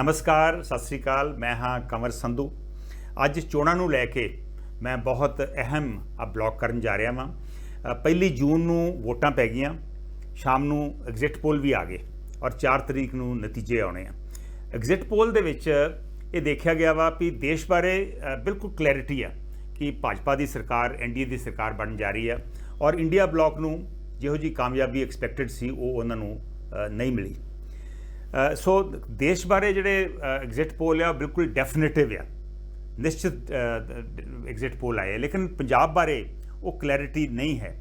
ਨਮਸਕਾਰ, ਸਤਿ ਸ੍ਰੀ ਅਕਾਲ। ਮੈਂ ਹਾਂ ਕੰਵਰ ਸੰਧੂ। ਅੱਜ ਚੋਣਾਂ ਨੂੰ ਲੈ ਕੇ ਮੈਂ ਬਹੁਤ ਅਹਿਮ ਆ ਬਲੌਗ ਕਰਨ ਜਾ ਰਿਹਾ ਹਾਂ ਪਹਿਲੀ ਜੂਨ ਨੂੰ ਵੋਟਾਂ ਪੈ ਗਈਆਂ। ਸ਼ਾਮ ਨੂੰ ਐਗਜ਼ਿਟ ਪੋਲ ਵੀ ਆ ਗਏ ਔਰ 4 ਤਰੀਕ ਨੂੰ ਨਤੀਜੇ ਆਉਣੇ ਆ। ਐਗਜ਼ਿਟ ਪੋਲ ਦੇ ਵਿੱਚ ਇਹ ਦੇਖਿਆ ਗਿਆ ਵਾ ਵੀ ਦੇਸ਼ ਬਾਰੇ ਬਿਲਕੁਲ ਕਲੈਰਿਟੀ ਆ ਕਿ ਭਾਜਪਾ ਦੀ ਸਰਕਾਰ ਐਨਡੀਏ ਦੀ ਸਰਕਾਰ ਬਣਨ ਜਾ ਰਹੀ ਆ ਔਰ ਇੰਡੀਆ ਬਲੌਕ ਨੂੰ ਜਿਹੋ ਜੀ ਕਾਮਯਾਬੀ ਐਕਸਪੈਕਟਡ ਸੀ, ਉਹ ਉਹਨਾਂ ਨੂੰ ਨਹੀਂ ਮਿਲੀ। ਸੋ ਦੇਸ਼ ਬਾਰੇ ਜਿਹੜੇ ਐਗਜ਼ਿਟ ਪੋਲ ਆ, ਉਹ ਬਿਲਕੁਲ ਡੈਫੀਨਿਟਿਵ ਆ। ਨਿਸ਼ਚਿਤ ਐਗਜ਼ਿਟ ਪੋਲ ਆਏ ਲੇਕਿਨ ਪੰਜਾਬ ਬਾਰੇ ਉਹ ਕਲੈਰਿਟੀ ਨਹੀਂ ਹੈ।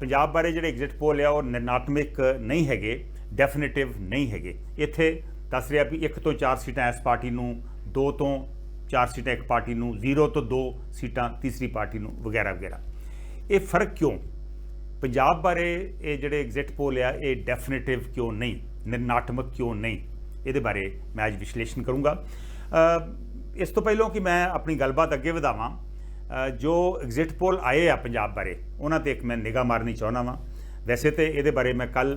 ਪੰਜਾਬ ਬਾਰੇ ਜਿਹੜੇ ਐਗਜ਼ਿਟ ਪੋਲ ਆ, ਉਹ ਨਿਰਣਾਤਮਕ ਨਹੀਂ ਹੈਗੇ ਡੈਫੀਨਿਟਿਵ ਨਹੀਂ ਹੈਗੇ। ਇੱਥੇ ਦੱਸ ਰਿਹਾ ਵੀ 1 ਤੋਂ 4 ਸੀਟਾਂ ਇਸ ਪਾਰਟੀ ਨੂੰ 2 ਤੋਂ 4 ਸੀਟਾਂ ਇੱਕ ਪਾਰਟੀ ਨੂੰ 0 ਤੋਂ 2 ਸੀਟਾਂ ਤੀਸਰੀ ਪਾਰਟੀ ਨੂੰ, ਵਗੈਰਾ ਵਗੈਰਾ। ਇਹ ਫ਼ਰਕ ਕਿਉਂ? ਪੰਜਾਬ ਬਾਰੇ ਇਹ ਜਿਹੜੇ ਐਗਜ਼ਿਟ ਪੋਲ ਆ, ਇਹ ਡੈਫੀਨਿਟਿਵ ਕਿਉਂ ਨਹੀਂ? ਨਿਰਣਾਤਮਕ ਕਿਉਂ ਨਹੀਂ? ਇਹਦੇ ਬਾਰੇ ਮੈਂ ਅੱਜ ਵਿਸ਼ਲੇਸ਼ਣ ਕਰੂੰਗਾ। ਇਸ ਤੋਂ ਪਹਿਲਾਂ ਕਿ ਮੈਂ ਆਪਣੀ ਗੱਲਬਾਤ ਅੱਗੇ ਵਧਾਵਾਂ ਜੋ ਐਗਜ਼ਿਟ ਪੋਲ ਆਏ ਆ ਪੰਜਾਬ ਬਾਰੇ, ਉਹਨਾਂ ਤੇ ਇੱਕ ਮੈਂ ਨਿਗਾਹ ਮਾਰਨੀ ਚਾਹੁੰਦਾ ਵਾਂ। ਵੈਸੇ ਤੇ ਇਹਦੇ ਬਾਰੇ ਮੈਂ ਕੱਲ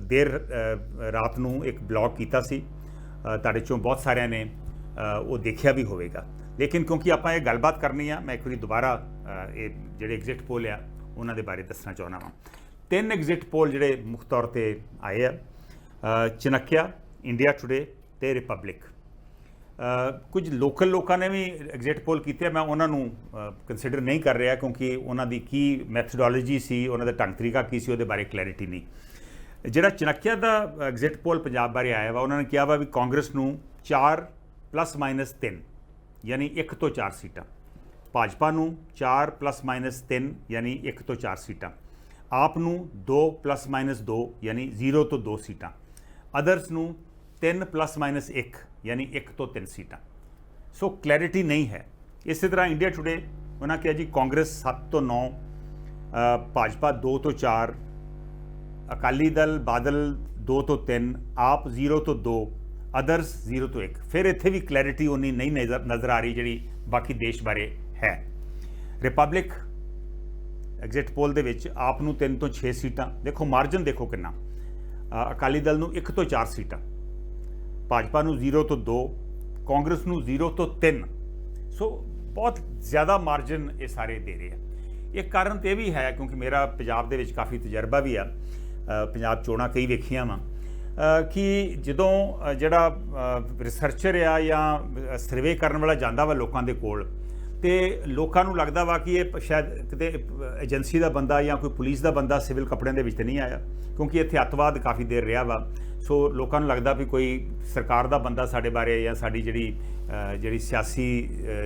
ਦੇਰ ਰਾਤ ਨੂੰ ਇੱਕ ਬਲੌਗ ਕੀਤਾ ਸੀ। ਤੁਹਾਡੇ ਚੋਂ ਬਹੁਤ ਸਾਰਿਆਂ ਨੇ ਉਹ ਦੇਖਿਆ ਵੀ ਹੋਵੇਗਾ। ਲੇਕਿਨ ਕਿਉਂਕਿ ਆਪਾਂ ਇਹ ਗੱਲਬਾਤ ਕਰਨੀ ਆ, ਮੈਂ ਇੱਕ ਵਾਰੀ ਦੁਬਾਰਾ ਇਹ ਜਿਹੜੇ ਐਗਜ਼ਿਟ ਪੋਲ ਆ, ਉਹਨਾਂ ਦੇ ਬਾਰੇ ਦੱਸਣਾ ਚਾਹੁੰਦਾ ਵਾਂ। ਤਿੰਨ ਐਗਜ਼ਿਟ ਪੋਲ ਜਿਹੜੇ ਮੁੱਖ ਤੌਰ ਤੇ ਆਏ ਆ ਚਨਕਿਆ ਇੰਡੀਆ ਟੁਡੇ ਤੇ ਰਿਪਬਲਿਕ ਕੁਝ ਲੋਕਲ ਲੋਕਾਂ ਨੇ ਵੀ ਐਗਜ਼ਿਟ ਪੋਲ ਕੀਤੇ ਮੈਂ ਉਹਨਾਂ ਨੂੰ ਕੰਸੀਡਰ ਨਹੀਂ ਕਰ ਰਿਹਾ ਕਿਉਂਕਿ ਉਹਨਾਂ ਦੀ ਕੀ ਮੈਥਡੋਲੋਜੀ ਸੀ, ਉਹਨਾਂ ਦਾ ਢੰਗ ਤਰੀਕਾ ਕੀ ਸੀ, ਉਹਦੇ ਬਾਰੇ ਕਲੈਰਿਟੀ ਨਹੀਂ। ਜਿਹੜਾ ਚਨਕਿਆ ਦਾ ਐਗਜ਼ਿਟ ਪੋਲ ਪੰਜਾਬ ਬਾਰੇ ਆਇਆ ਵਾ, ਉਹਨਾਂ ਨੇ ਕਿਹਾ ਵਾ ਵੀ ਕਾਂਗਰਸ ਨੂੰ 4 ਪਲੱਸ ਮਾਈਨਸ 3 ਯਾਨੀ 1 ਤੋਂ 4 ਸੀਟਾਂ। ਭਾਜਪਾ ਨੂੰ 4 ਪਲੱਸ ਮਾਈਨਸ 3 ਯਾਨੀ 1 ਤੋਂ 4 ਸੀਟਾਂ। ਆਪ ਨੂੰ 2 ਪਲੱਸ ਮਾਈਨਸ 2 ਯਾਨੀ 0 ਤੋਂ 2 ਸੀਟਾਂ। ਅਦਰਸ ਨੂੰ 3 ਪਲੱਸ ਮਾਈਨਸ 1 ਯਾਨੀ 1 ਤੋਂ 3 ਸੀਟਾਂ ਸੋ ਕਲੈਰਿਟੀ ਨਹੀਂ ਹੈ ਇਸੇ ਤਰ੍ਹਾਂ ਇੰਡੀਆ ਟੁਡੇ ਉਹਨਾਂ ਕਿਹਾ ਜੀ ਕਾਂਗਰਸ 7 ਤੋਂ 9 ਭਾਜਪਾ 2 ਤੋਂ 4 ਅਕਾਲੀ ਦਲ ਬਾਦਲ 2 ਤੋਂ 3 ਆਪ 0 ਤੋਂ 2 ਅਦਰਸ 0 ਤੋਂ 1 ਫਿਰ ਇੱਥੇ ਵੀ ਕਲੈਰਿਟੀ ਉਨੀ ਨਹੀਂ ਨਜ਼ਰ ਨਜ਼ਰ ਆ ਰਹੀ ਜਿਹੜੀ ਬਾਕੀ ਦੇਸ਼ ਬਾਰੇ ਹੈ ਰਿਪਬਲਿਕ ਐਗਜ਼ਿਟ ਪੋਲ ਦੇ ਵਿੱਚ ਆਪ ਨੂੰ 3 ਤੋਂ 6 ਸੀਟਾਂ ਦੇਖੋ ਮਾਰਜਨ ਦੇਖੋ ਕਿੰਨਾ ਅਕਾਲੀ ਦਲ ਨੂੰ 1 ਤੋਂ 4 ਸੀਟਾਂ, ਭਾਜਪਾ ਨੂੰ 0 ਤੋਂ 2 ਕਾਂਗਰਸ ਨੂੰ 0 ਤੋਂ 3 ਸੋ ਬਹੁਤ ਜ਼ਿਆਦਾ ਮਾਰਜਨ ਇਹ ਸਾਰੇ ਦੇ ਰਹੇ ਆ। ਇੱਕ ਕਾਰਨ ਤੇ ਇਹ ਵੀ ਹੈ, ਕਿਉਂਕਿ ਮੇਰਾ ਪੰਜਾਬ ਦੇ ਵਿੱਚ ਕਾਫੀ ਤਜਰਬਾ ਵੀ ਆ ਪੰਜਾਬ ਚੋਣਾਂ ਕਈ ਵੇਖੀਆਂ ਵਾਂ ਕਿ ਜਦੋਂ ਜਿਹੜਾ ਰਿਸਰਚਰ ਆ ਜਾਂ ਸਰਵੇ ਕਰਨ ਵਾਲਾ ਜਾਂਦਾ ਵਾ ਲੋਕਾਂ ਦੇ ਕੋਲ ਤੇ ਲੋਕਾਂ ਨੂੰ ਲੱਗਦਾ ਵਾ ਕਿ ਇਹ ਸ਼ਾਇਦ ਕਿਤੇ ਏਜੰਸੀ ਦਾ ਬੰਦਾ ਜਾਂ ਕੋਈ ਪੁਲਿਸ ਦਾ ਬੰਦਾ ਸਿਵਲ ਕੱਪੜਿਆਂ ਦੇ ਵਿੱਚ ਤੇ ਨਹੀਂ ਆਇਆ, ਕਿਉਂਕਿ ਇੱਥੇ ਅੱਤਵਾਦ ਕਾਫੀ ਦੇਰ ਰਿਹਾ ਵਾ। ਸੋ ਲੋਕਾਂ ਨੂੰ ਲੱਗਦਾ ਵੀ ਕੋਈ ਸਰਕਾਰ ਦਾ ਬੰਦਾ ਸਾਡੇ ਬਾਰੇ ਜਾਂ ਸਾਡੀ ਜਿਹੜੀ ਜਿਹੜੀ ਸਿਆਸੀ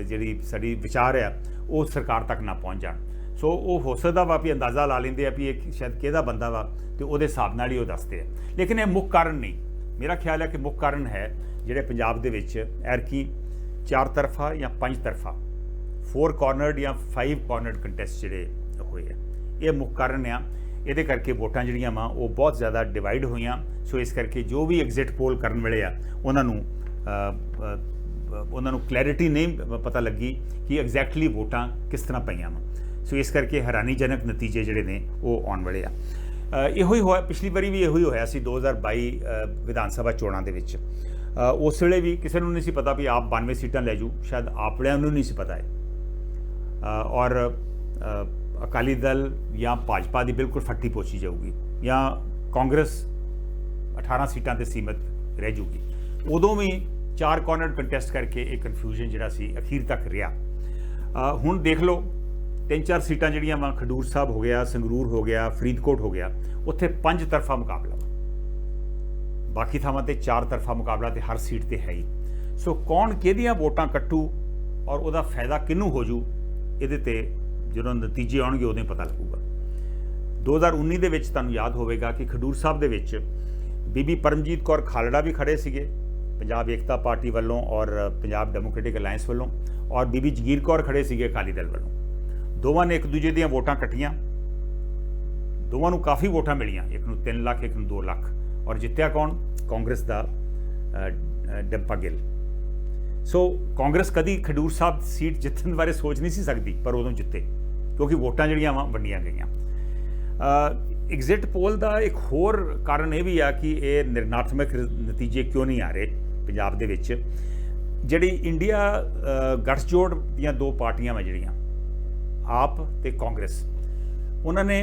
ਜਿਹੜੀ ਸਾਡੀ ਵਿਚਾਰ ਆ, ਉਹ ਸਰਕਾਰ ਤੱਕ ਨਾ ਪਹੁੰਚ ਜਾਣ। ਸੋ ਉਹ ਹੋ ਸਕਦਾ ਵਾ ਵੀ ਅੰਦਾਜ਼ਾ ਲਾ ਲੈਂਦੇ ਆ ਵੀ ਇਹ ਸ਼ਾਇਦ ਕਿਹਦਾ ਬੰਦਾ ਵਾ ਤੇ ਉਹਦੇ ਹਿਸਾਬ ਨਾਲ ਹੀ ਉਹ ਦੱਸਦੇ ਆ। ਲੇਕਿਨ ਇਹ ਮੁੱਖ ਕਾਰਨ ਨਹੀਂ। ਮੇਰਾ ਖਿਆਲ ਹੈ ਕਿ ਮੁੱਖ ਕਾਰਨ ਹੈ ਜਿਹੜੇ ਪੰਜਾਬ ਦੇ ਵਿੱਚ ਐਰਕੀ ਚਾਰ ਤਰਫਾ ਜਾਂ ਪੰਜ ਤਰਫਾ ਫੋਰ ਕਾਰਨਰਡ ਜਾਂ ਫਾਈਵ ਕਾਰਨਰਡ ਕੰਟੈਸਟ ਜਿਹੜੇ ਹੋਏ ਆ। ਇਹ ਮੁੱਖ ਕਾਰਨ ਆ। ਇਹਦੇ ਕਰਕੇ ਵੋਟਾਂ ਜਿਹੜੀਆਂ ਵਾ ਉਹ ਬਹੁਤ ਜ਼ਿਆਦਾ ਡਿਵਾਈਡ ਹੋਈਆਂ। ਸੋ ਇਸ ਕਰਕੇ ਜੋ ਵੀ ਐਗਜ਼ਿਟ ਪੋਲ ਕਰਨ ਵੇਲੇ ਆ ਉਹਨਾਂ ਨੂੰ ਉਹਨਾਂ ਨੂੰ ਕਲੈਰਿਟੀ ਨਹੀਂ ਪਤਾ ਲੱਗੀ ਕਿ ਐਗਜ਼ੈਕਟਲੀ ਵੋਟਾਂ ਕਿਸ ਤਰ੍ਹਾਂ ਪਈਆਂ ਵਾ। ਸੋ ਇਸ ਕਰਕੇ ਹੈਰਾਨੀਜਨਕ ਨਤੀਜੇ ਜਿਹੜੇ ਨੇ ਉਹ ਆਉਣ ਵਾਲੇ ਆ। ਇਹੋ ਹੀ ਹੋਇਆ ਪਿਛਲੀ ਵਾਰੀ ਵੀ ਇਹੋ ਹੀ ਹੋਇਆ ਸੀ 2022 ਅ, ਵਿਧਾਨ ਸਭਾ ਚੋਣਾਂ ਦੇ ਵਿੱਚ। ਉਸ ਵੇਲੇ ਵੀ ਕਿਸੇ ਨੂੰ ਨਹੀਂ ਸੀ ਪਤਾ ਵੀ ਆਪ 92 ਸੀਟਾਂ ਲੈ ਜੂ। ਸ਼ਾਇਦ ਆਪੜਿਆਂ ਨੂੰ ਨਹੀਂ ਸੀ ਪਤਾ ਹੈ ਔਰ ਅਕਾਲੀ ਦਲ ਜਾਂ ਭਾਜਪਾ ਦੀ ਬਿਲਕੁਲ ਫੱਟੀ ਪੋਚੀ ਜਾਊਗੀ ਜਾਂ ਕਾਂਗਰਸ 18 ਸੀਟਾਂ ਤੇ ਸੀਮਤ ਰਹਿ ਜੂਗੀ। ਉਦੋਂ ਵੀ ਚਾਰ ਕਾਰਨਰ ਕੰਟੈਸਟ ਕਰਕੇ ਇਹ ਕਨਫਿਊਜ਼ਨ ਜਿਹੜਾ ਸੀ, ਅਖੀਰ ਤੱਕ ਰਿਹਾ। ਹੁਣ ਦੇਖ ਲਓ ਤਿੰਨ ਚਾਰ ਸੀਟਾਂ ਜਿਹੜੀਆਂ ਵਾ, ਖਡੂਰ ਸਾਹਿਬ ਹੋ ਗਿਆ, ਸੰਗਰੂਰ ਹੋ ਗਿਆ, ਫਰੀਦਕੋਟ ਹੋ ਗਿਆ, ਉੱਥੇ ਪੰਜ ਤਰਫਾ ਮੁਕਾਬਲਾ। ਵਾ ਬਾਕੀ ਥਾਵਾਂ ਤੇ ਚਾਰ ਤਰਫਾ ਮੁਕਾਬਲਾ ਤੇ ਹਰ ਸੀਟ ਤੇ ਹੈ ਹੀ। ਸੋ ਕੌਣ ਕਿਹਦੀਆਂ ਵੋਟਾਂ ਕੱਟੂ ਔਰ ਉਹਦਾ ਫਾਇਦਾ ਕਿਹਨੂੰ ਹੋ ਜੂ ਇਹਦੇ ਤੇ ਜਦੋਂ ਨਤੀਜੇ ਆਉਣਗੇ ਉਦੋਂ ਹੀ ਪਤਾ ਲੱਗੂਗਾ। 2019 ਦੇ ਵਿੱਚ ਤੁਹਾਨੂੰ ਯਾਦ ਹੋਵੇਗਾ ਕਿ ਖਡੂਰ ਸਾਹਿਬ ਦੇ ਵਿੱਚ ਬੀਬੀ ਪਰਮਜੀਤ ਕੌਰ ਖਾਲੜਾ ਵੀ ਖੜੇ ਸੀਗੇ ਪੰਜਾਬ ਏਕਤਾ ਪਾਰਟੀ ਵੱਲੋਂ ਔਰ ਪੰਜਾਬ ਡੈਮੋਕ੍ਰੈਟਿਕ ਅਲਾਈਅੰਸ ਵੱਲੋਂ ਔਰ ਬੀਬੀ ਜਗੀਰ ਕੌਰ ਖੜੇ ਸੀਗੇ ਅਕਾਲੀ ਦਲ ਵੱਲੋਂ। ਦੋਵਾਂ ਨੇ ਇੱਕ ਦੂਜੇ ਦੀਆਂ ਵੋਟਾਂ ਕੱਟੀਆਂ। ਦੋਵਾਂ ਨੂੰ ਕਾਫੀ ਵੋਟਾਂ ਮਿਲੀਆਂ ਇੱਕ ਨੂੰ 3 ਲੱਖ ਇੱਕ ਨੂੰ 2 ਲੱਖ। ਔਰ ਜਿੱਤਿਆ ਕੌਣ? ਕਾਂਗਰਸ ਦਾ ਅ, ਡੰਪਾ ਗਿੱਲ। ਸੋ ਕਾਂਗਰਸ ਕਦੀ ਖਡੂਰ ਸਾਹਿਬ ਸੀਟ ਜਿੱਤਣ ਬਾਰੇ ਸੋਚ ਨਹੀਂ ਸੀ ਸਕਦੀ ਪਰ ਉਦੋਂ ਜਿੱਤੇ ਕਿਉਂਕਿ ਵੋਟਾਂ ਜਿਹੜੀਆਂ ਵਾ ਵੰਡੀਆਂ ਗਈਆਂ। ਐਗਜ਼ਿਟ ਪੋਲ ਦਾ ਇੱਕ ਹੋਰ ਕਾਰਨ ਇਹ ਵੀ ਆ ਕਿ ਇਹ ਨਿਰਣਾਤਮਕ ਨਤੀਜੇ ਕਿਉਂ ਨਹੀਂ ਆ ਰਹੇ ਪੰਜਾਬ ਦੇ ਵਿੱਚ? ਜਿਹੜੀ ਇੰਡੀਆ ਅ, ਗੱਠਜੋੜ ਦੀਆਂ ਦੋ ਪਾਰਟੀਆਂ ਵਾ ਜਿਹੜੀਆਂ ਆਪ ਤੇ ਕਾਂਗਰਸ ਉਹਨਾਂ ਨੇ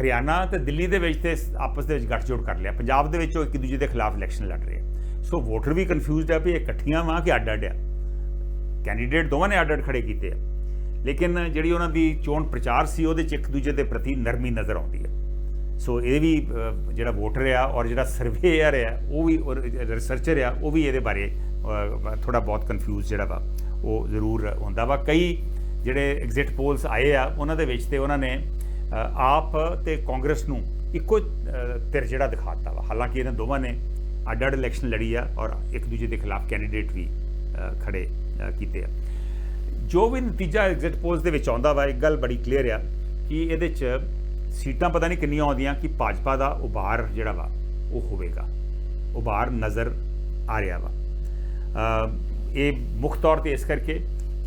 ਹਰਿਆਣਾ ਤੇ ਦਿੱਲੀ ਦੇ ਵਿੱਚ ਤੇ ਆਪਸ ਦੇ ਵਿੱਚ ਗੱਠਜੋੜ ਕਰ ਲਿਆ। ਪੰਜਾਬ ਦੇ ਵਿੱਚ ਉਹ ਇੱਕ ਦੂਜੇ ਦੇ ਖਿਲਾਫ ਇਲੈਕਸ਼ਨ ਲੜ ਰਹੇ ਆ। ਸੋ ਵੋਟਰ ਵੀ ਕਨਫਿਊਜ਼ਡ ਆ ਵੀ ਇਹ ਇਕੱਠੀਆਂ ਵਾਂ ਕਿ ਅੱਡ ਅੱਡ ਆ। ਕੈਂਡੀਡੇਟ ਦੋਵਾਂ ਨੇ ਅੱਡ ਅੱਡ ਖੜੇ ਕੀਤੇ ਆ। ਲੇਕਿਨ ਜਿਹੜੀ ਉਹਨਾਂ ਦੀ ਚੋਣ ਪ੍ਰਚਾਰ ਸੀ, ਉਹਦੇ ਚ ਇੱਕ ਦੂਜੇ ਦੇ ਪ੍ਰਤੀ ਨਰਮੀ ਨਜ਼ਰ ਆਉਂਦੀ ਹੈ ਸੋ ਇਹ ਵੀ ਜਿਹੜਾ ਵੋਟਰ ਆ ਔਰ ਜਿਹੜਾ ਸਰਵੇਅਰ ਆ, ਉਹ ਵੀ ਔਰ ਰਿਸਰਚਰ ਆ, ਉਹ ਵੀ ਇਹਦੇ ਬਾਰੇ ਥੋੜਾ ਬਹੁਤ ਕਨਫਿਊਜ਼ ਜਿਹੜਾ ਵਾ, ਉਹ ਜ਼ਰੂਰ ਹੁੰਦਾ ਵਾ। ਕਈ ਜਿਹੜੇ ਐਗਜ਼ਿਟ ਪੋਲਸ ਆਏ ਆ, ਉਹਨਾਂ ਦੇ ਵਿੱਚ ਤੇ ਉਹਨਾਂ ਨੇ ਆਪ ਤੇ ਕਾਂਗਰਸ ਨੂੰ ਇੱਕੋ ਧਿਰ ਜਿਹੜਾ ਦਿਖਾਤਾ ਵਾ। ਹਾਲਾਂਕਿ ਇਹਨਾਂ ਦੋਵਾਂ ਨੇ ਅੱਡ ਅੱਡ ਇਲੈਕਸ਼ਨ ਲੜੀ ਆ ਔਰ ਇੱਕ ਦੂਜੇ ਦੇ ਖਿਲਾਫ ਕੈਂਡੀਡੇਟ ਵੀ ਅ, ਖੜੇ ਕੀਤੇ ਆ। ਜੋ ਵੀ ਨਤੀਜਾ ਐਗਜ਼ਿਟ ਪੋਲਸ ਦੇ ਵਿੱਚ ਆਉਂਦਾ ਵਾ ਇੱਕ ਗੱਲ ਬੜੀ ਕਲੀਅਰ ਆ ਕਿ ਇਹਦੇ ਚ ਸੀਟਾਂ ਪਤਾ ਨਹੀਂ ਕਿੰਨੀਆਂ ਆਉਂਦੀਆਂ ਕਿ ਭਾਜਪਾ ਦਾ ਉਭਾਰ ਜਿਹੜਾ ਵਾ ਉਹ ਹੋਵੇਗਾ। ਉਭਾਰ ਨਜ਼ਰ ਆ ਰਿਹਾ ਵਾ। ਇਹ ਮੁੱਖ ਤੌਰ ਤੇ ਇਸ ਕਰਕੇ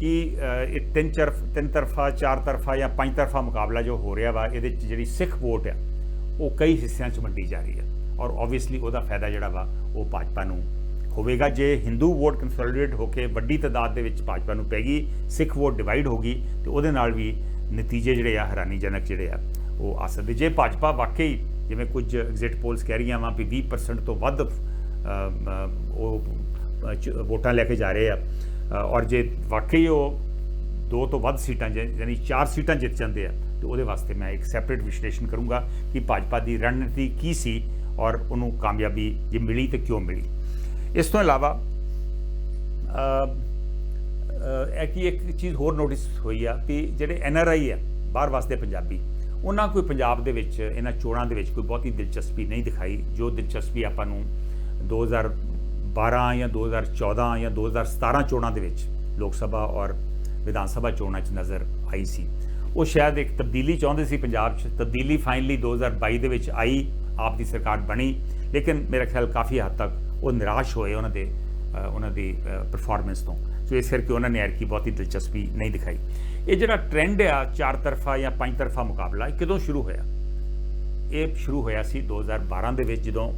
ਕਿ ਇਹ ਤਿੰਨ ਤਰਫ ਤਿੰਨ ਤਰਫਾ, ਚਾਰ ਤਰਫਾ ਜਾਂ ਪੰਜ ਤਰਫਾ ਮੁਕਾਬਲਾ ਜੋ ਹੋ ਰਿਹਾ ਵਾ, ਇਹਦੇ ਚ ਜਿਹੜੀ ਸਿੱਖ ਵੋਟ ਆ, ਉਹ ਕਈ ਹਿੱਸਿਆਂ ਚ ਵੰਡੀ ਜਾ ਰਹੀ ਹੈ ਔਰ ਆਬਵੀਅਸਲੀ ਉਹਦਾ ਫਾਇਦਾ ਜਿਹੜਾ ਵਾ, ਉਹ ਭਾਜਪਾ ਨੂੰ ਹੋਵੇਗਾ। ਜੇ ਹਿੰਦੂ ਵੋਟ ਕੰਸੋਲੀਡੇਟ ਹੋ ਕੇ ਵੱਡੀ ਤਾਦਾਦ ਦੇ ਵਿੱਚ ਭਾਜਪਾ ਨੂੰ ਪੈਗੀ ਸਿੱਖ ਵੋਟ ਡਿਵਾਈਡ ਹੋਗੀ ਤੇ ਉਹਦੇ ਨਾਲ ਵੀ ਨਤੀਜੇ ਜਿਹੜੇ ਆ ਹੈਰਾਨੀਜਨਕ ਜਿਹੜੇ ਆ, ਉਹ ਆ ਸਕਦੇ। ਜੇ ਭਾਜਪਾ ਵਾਕਈ ਜਿਵੇਂ ਕੁਝ ਐਗਜ਼ਿਟ ਪੋਲਸ ਕਹਿ ਰਹੀਆਂ ਵਾ ਵੀ 20% ਤੋਂ ਵੱਧ ਉਹ ਵੋਟਾਂ ਲੈ ਕੇ ਜਾ ਰਹੇ ਆ ਔਰ ਜੇ ਵਾਕਈ ਉਹ ਦੋ ਤੋਂ ਵੱਧ ਸੀਟਾਂ ਜੇ- ਯਾਨੀ ਚਾਰ ਸੀਟਾਂ ਜਿੱਤ ਜਾਂਦੇ ਆ ਤੇ ਉਹਦੇ ਵਾਸਤੇ ਮੈਂ ਇੱਕ ਸੈਪਰੇਟ ਵਿਸ਼ਲੇਸ਼ਣ ਕਰੂੰਗਾ ਕਿ ਭਾਜਪਾ ਦੀ ਰਣਨੀਤੀ ਕੀ ਸੀ ਔਰ ਉਹਨੂੰ ਕਾਮਯਾਬੀ ਜੇ ਮਿਲੀ ਤੇ ਕਿਉਂ ਮਿਲੀ। ਇਸ ਤੋਂ ਇਲਾਵਾ ਅ, ਅ, ਇਹ ਕੀ ਇੱਕ ਚੀਜ਼ ਹੋਰ ਨੋਟਿਸ ਹੋਈ ਆ ਕਿ ਜਿਹੜੇ ਐਨ ਆਰ ਆਈ ਆ ਬਾਹਰ ਵਾਸਤੇ ਪੰਜਾਬੀ ਉਹਨਾਂ ਕੋਈ ਪੰਜਾਬ ਦੇ ਵਿੱਚ ਇਹਨਾਂ ਚੋਣਾਂ ਦੇ ਵਿੱਚ ਕੋਈ ਬਹੁਤੀ ਦਿਲਚਸਪੀ ਨਹੀਂ ਦਿਖਾਈ ਜੋ ਦਿਲਚਸਪੀ ਆਪਾਂ ਨੂੰ 2012 ਜਾਂ 2014 ਜਾਂ 2017 ਚੋਣਾਂ ਦੇ ਵਿੱਚ ਲੋਕ ਸਭਾ ਔਰ ਵਿਧਾਨ ਸਭਾ ਚੋਣਾਂ 'ਚ ਨਜ਼ਰ ਆਈ ਸੀ। ਉਹ ਸ਼ਾਇਦ ਇੱਕ ਤਬਦੀਲੀ ਚਾਹੁੰਦੇ ਸੀ ਪੰਜਾਬ 'ਚ। ਤਬਦੀਲੀ ਫਾਈਨਲੀ 2022 ਦੇ ਵਿੱਚ ਆਈ, ਆਪ ਦੀ ਸਰਕਾਰ ਬਣੀ। ਲੇਕਿਨ ਮੇਰਾ ਖਿਆਲ ਕਾਫੀ ਹੱਦ ਤੱਕ ਉਹ ਨਿਰਾਸ਼ ਹੋਏ ਉਹਨਾਂ ਦੇ ਉਹਨਾਂ ਦੀ ਪਰਫਾਰਮੈਂਸ ਤੋਂ। ਸੋ ਇਸ ਕਰਕੇ ਉਹਨਾਂ ਨੇ ਐਰਕੀ ਬਹੁਤੀ ਦਿਲਚਸਪੀ ਨਹੀਂ ਦਿਖਾਈ। ਇਹ ਜਿਹੜਾ ਟ੍ਰੈਂਡ ਆ, ਚਾਰ ਤਰਫਾ ਜਾਂ ਪੰਜ ਤਰਫਾ ਮੁਕਾਬਲਾ, ਇਹ ਕਦੋਂ ਸ਼ੁਰੂ ਹੋਇਆ? ਇਹ ਸ਼ੁਰੂ ਹੋਇਆ ਸੀ 2012 ਦੇ ਵਿੱਚ ਜਦੋਂ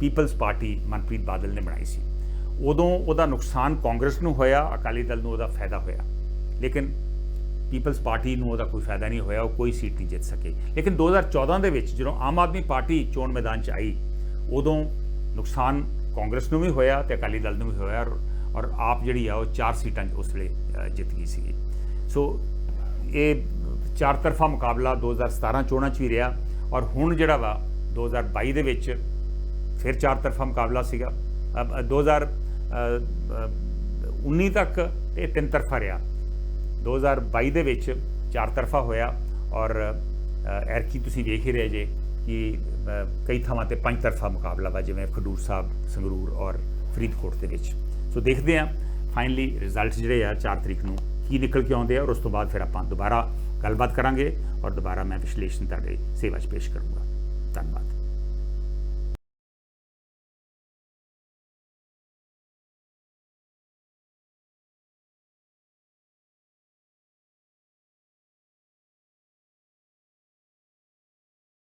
ਪੀਪਲਸ ਪਾਰਟੀ ਮਨਪ੍ਰੀਤ ਬਾਦਲ ਨੇ ਬਣਾਈ ਸੀ। ਉਦੋਂ ਉਹਦਾ ਨੁਕਸਾਨ ਕਾਂਗਰਸ ਨੂੰ ਹੋਇਆ, ਅਕਾਲੀ ਦਲ ਨੂੰ ਉਹਦਾ ਫਾਇਦਾ ਹੋਇਆ। ਲੇਕਿਨ ਪੀਪਲਸ ਪਾਰਟੀ ਨੂੰ ਉਹਦਾ ਕੋਈ ਫਾਇਦਾ ਨਹੀਂ ਹੋਇਆ, ਉਹ ਕੋਈ ਸੀਟ ਨਹੀਂ ਜਿੱਤ ਸਕੇ। ਲੇਕਿਨ 2014 ਦੇ ਵਿੱਚ ਜਦੋਂ ਆਮ ਆਦਮੀ ਪਾਰਟੀ ਚੋਣ ਮੈਦਾਨ 'ਚ ਆਈ, ਉਦੋਂ ਨੁਕਸਾਨ ਕਾਂਗਰਸ ਨੂੰ ਵੀ ਹੋਇਆ ਤੇ ਅਕਾਲੀ ਦਲ ਨੂੰ ਵੀ ਹੋਇਆ ਔਰ- ਔਰ ਆਪ ਜਿਹੜੀ ਆ ਉਹ ਚਾਰ ਸੀਟਾਂ 'ਚ ਉਸ ਵੇਲੇ ਜਿੱਤ ਗਈ ਸੀ ਸੋ ਇਹ ਚਾਰ ਤਰਫਾ ਮੁਕਾਬਲਾ 2017 ਚੋਣਾਂ 'ਚ ਵੀ ਰਿਹਾ ਔਰ ਹੁਣ ਜਿਹੜਾ ਵਾ 2022 ਦੇ ਵਿੱਚ ਫਿਰ ਚਾਰ ਤਰਫਾ ਮੁਕਾਬਲਾ ਸੀਗਾ। ਅਬ 2019 ਤੱਕ ਇਹ ਤਿੰਨ ਤਰਫਾ ਰਿਹਾ। 2022 ਦੇ ਵਿੱਚ ਚਾਰ ਤਰਫਾ ਹੋਇਆ ਔਰ ਐਰਕੀ ਤੁਸੀਂ ਵੇਖ ਹੀ ਰਹੇ ਜੇ ਕਿ ਕਈ ਥਾਵਾਂ ਤੇ ਪੰਜ ਤਰਫਾ ਮੁਕਾਬਲਾ ਵਾ, ਜਿਵੇਂ ਖਡੂਰ ਸਾਹਿਬ, ਸੰਗਰੂਰ ਔਰ ਫਰੀਦਕੋਟ ਦੇ ਵਿੱਚ। ਸੋ ਦੇਖਦੇ ਹਾਂ ਫਾਈਨਲੀ ਰਿਜ਼ਲਟ ਜਿਹੜੇ ਆ 4 ਤਰੀਕ ਨੂੰ ਕੀ ਨਿਕਲ ਕੇ ਆਉਂਦੇ ਆ ਔਰ ਉਸ ਤੋਂ ਬਾਅਦ ਫਿਰ ਆਪਾਂ ਦੁਬਾਰਾ ਗੱਲਬਾਤ ਕਰਾਂਗੇ ਔਰ ਦੁਬਾਰਾ ਮੈਂ ਵਿਸ਼ਲੇਸ਼ਣ ਤੁਹਾਡੇ ਸੇਵਾ 'ਚ ਪੇਸ਼ ਕਰੂੰਗਾ। ਧੰਨਵਾਦ।